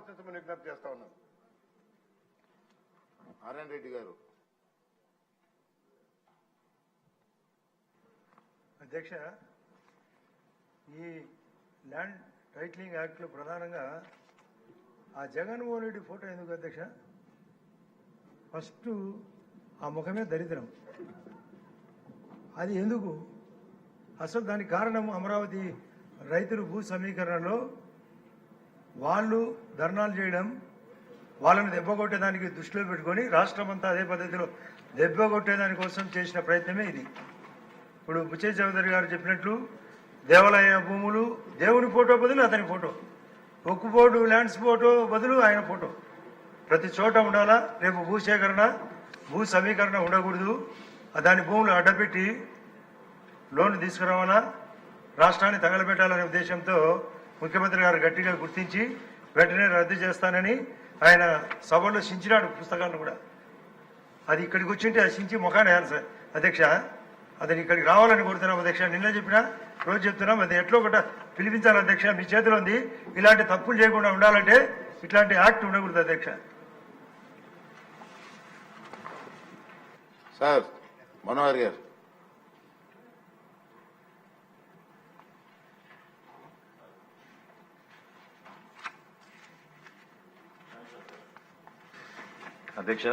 ఆలోచించమని విజ్ఞప్తి చేస్తా ఉన్నాను నారాయణ రెడ్డి గారు. అధ్యక్ష ఈ ల్యాండ్ టైటిలింగ్ యాక్ట్లో ప్రధానంగా ఆ జగన్మోహన్ రెడ్డి ఫోటో ఎందుకు అధ్యక్ష? ఫస్ట్ ఆ ముఖమే దరిద్రం. అది ఎందుకు? అసలు దానికి కారణం అమరావతి రైతులు భూ సమీకరణలో వాళ్ళు ధర్నాలు చేయడం వాళ్ళని దెబ్బకొట్టేదానికి దృష్టిలో పెట్టుకొని రాష్ట్రం అంతా అదే పద్ధతిలో దెబ్బకొట్టేదాని కోసం చేసిన ప్రయత్నమే ఇది. ఇప్పుడు బుచ్చే చౌదరి గారు చెప్పినట్లు దేవాలయ భూములు దేవుని ఫోటో బదులు అతని ఫోటో. ఒక్కు బోర్డు ల్యాండ్స్ ఫోటో బదులు ఆయన ఫోటో. ప్రతి చోట ఉండాలా? రేపు భూసేకరణ భూ సమీకరణ ఉండకూడదు. దాని భూములు అడ్డపెట్టి లోన్ తీసుకురావాలా? రాష్ట్రాన్ని తగలబెట్టాలనే ఉద్దేశంతో ముఖ్యమంత్రి గారు గట్టిగా గుర్తించి వెంటనే రద్దు చేస్తానని ఆయన సభలో సించినాడు పుస్తకాలను కూడా. అది ఇక్కడికి వచ్చింటే అది సించి ముఖాన్ని వేయాలి సార్. అధ్యక్ష అతను ఇక్కడికి రావాలని కోరుతున్నాం అధ్యక్ష. నిన్న చెప్పినా రోజు చెప్తున్నాం. అది ఎట్లో ఒకట పిలిపించాలి అధ్యక్ష. మీ చేతిలో ఉంది. ఇలాంటి తప్పులు చేయకుండా ఉండాలంటే ఇట్లాంటి యాక్ట్ ఉండకూడదు అధ్యక్ష. సార్ మనోహర్ గారు. అధ్యక్ష.